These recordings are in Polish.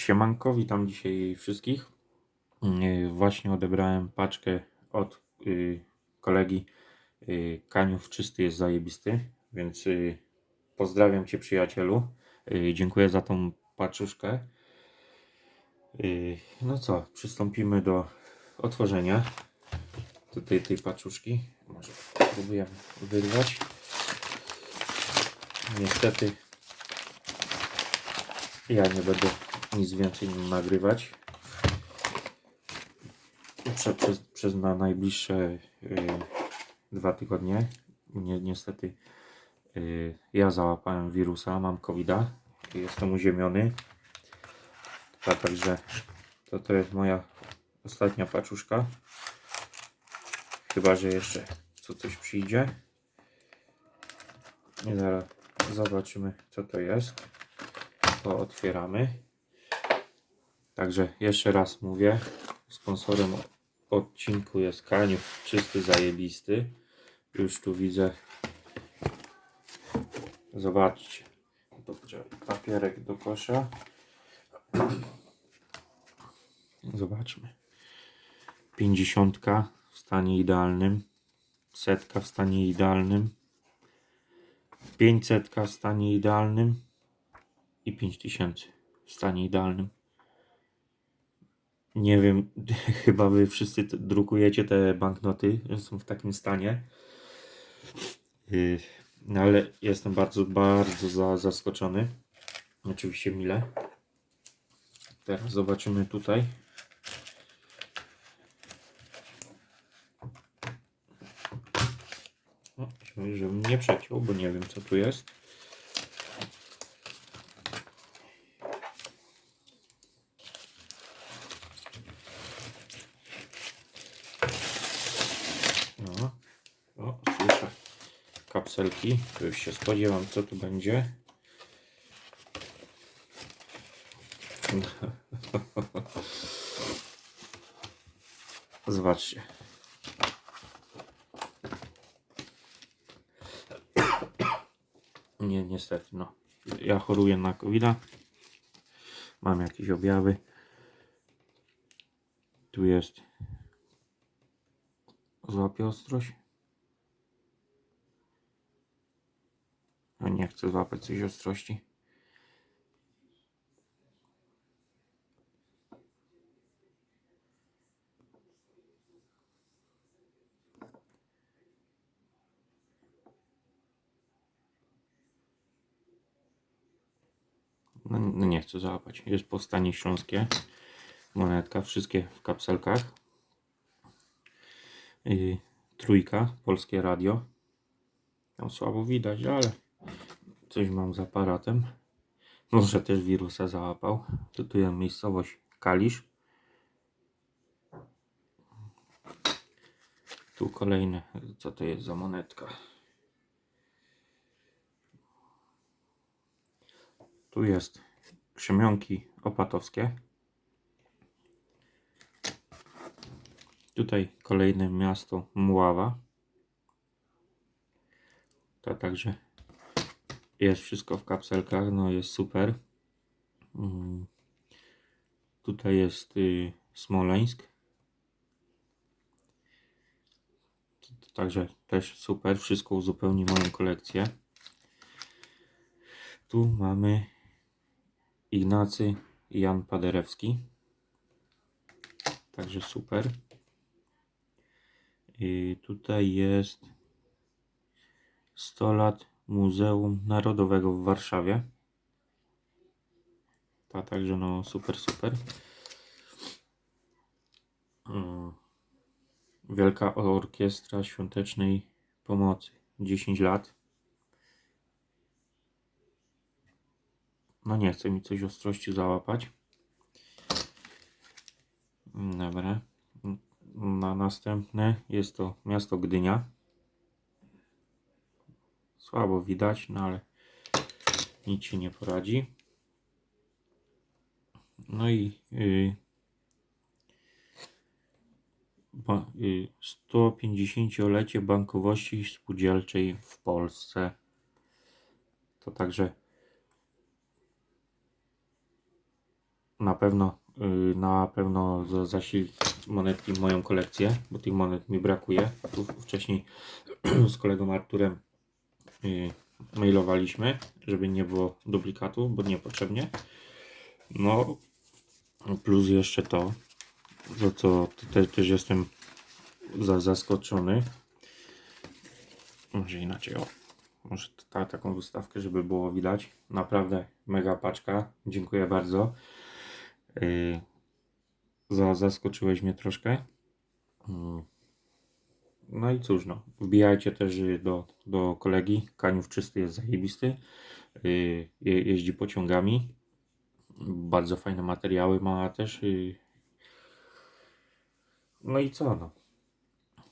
Siemanko, witam dzisiaj wszystkich. Yy, Właśnie odebrałem paczkę od yy, kolegi. Yy, Kaniów czysty jest zajebisty, więc pozdrawiam Cię przyjacielu. Dziękuję za tą paczuszkę. No co, przystąpimy do otworzenia tutaj tej paczuszki. Może spróbujemy wyrwać. Niestety ja nie będę nic więcej nim nagrywać. Prze, przez, przez na najbliższe y, dwa tygodnie. Ni- niestety y, ja załapałem wirusa, mam covid Jestem uziemiony. A także to, to jest moja ostatnia paczuszka. Chyba, że jeszcze co coś przyjdzie. I zaraz zobaczymy co to jest to otwieramy. Także jeszcze raz mówię, sponsorem odcinku jest Kaniów czysty, zajebisty. Już tu widzę. Zobaczcie. Dobrze, papierek do kosza. Zobaczmy. Pięćdziesiątka w stanie idealnym. Setka w stanie idealnym. Pięćsetka w stanie idealnym i 5000 w stanie idealnym. Nie wiem, chyba wy wszyscy drukujecie te banknoty, są w takim stanie. Yy, No ale jestem bardzo, bardzo za, zaskoczony. Oczywiście mile. Teraz zobaczymy tutaj. O, żebym nie przeciął, bo nie wiem co tu jest. No. O, słyszę kapselki. To już się spodziewam, co tu będzie. Zobaczcie. Nie, niestety, no. Ja choruję na covid -a. Mam jakieś objawy. Tu jest Złapię ostrość. No nie chcę złapać coś ostrości. No, no nie chcę załapać. Jest powstanie śląskie. Monetka, wszystkie w kapselkach. Yy, trójka, polskie radio. Tam słabo widać, ale coś mam z aparatem. Może też wirusa załapał. Tytułem miejscowość Kalisz. Tu kolejne, co to jest za monetka. Tu jest krzemionki opatowskie. Tutaj kolejne miasto Mława. To także jest wszystko w kapselkach, no jest super. Mm. Tutaj jest y, Smoleńsk. Także też super, wszystko uzupełni moją kolekcję. Tu mamy Ignacy Jan Paderewski. Także super. I tutaj jest 100 lat Muzeum Narodowego w Warszawie. Ta także no super, super. Wielka Orkiestra Świątecznej Pomocy. 10 lat. No nie chce mi coś ostrości załapać. Dobra. Na następne jest to miasto Gdynia. Słabo widać, no ale nic się nie poradzi. No i y, ba, y, 150-lecie bankowości spółdzielczej w Polsce. To także na pewno y, na pewno za- zasili monetki w moją kolekcję, bo tych monet mi brakuje. Tu wcześniej z kolegą Arturem mailowaliśmy, żeby nie było duplikatu, bo niepotrzebnie. No, plus jeszcze to, za co te, też jestem za, zaskoczony. Może inaczej, o. Może ta, taką wystawkę, żeby było widać. Naprawdę mega paczka. Dziękuję bardzo. Yy, za, zaskoczyłeś mnie troszkę. Mm. No i cóż, no. Wbijajcie też y, do, do kolegi. Kaniów czysty jest zajebisty. Yy, je, jeździ pociągami. Bardzo fajne materiały ma też. Yy. No i co, no.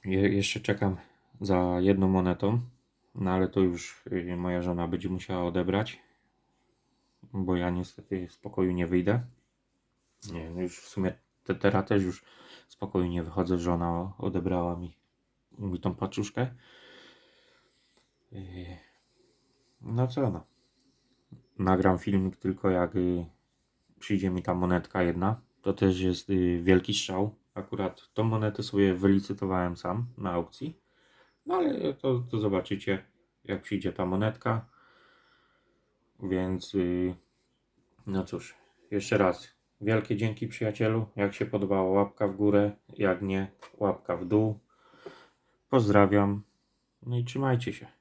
Je, jeszcze czekam za jedną monetą. No ale to już moja żona będzie musiała odebrać. Bo ja niestety z pokoju nie wyjdę. Nie, no już w sumie te, teraz też już spokojnie nie wychodzę. Żona odebrała mi tą paczuszkę. Yy, No co no. Nagram filmik tylko jak y, przyjdzie mi ta monetka jedna. To też jest y, wielki strzał. Akurat tą monetę sobie wylicytowałem sam na aukcji. No ale to, to zobaczycie jak przyjdzie ta monetka. Więc y, no cóż, jeszcze raz wielkie dzięki przyjacielu. Jak się podobało łapka w górę, jak nie łapka w dół. Pozdrawiam. No i trzymajcie się.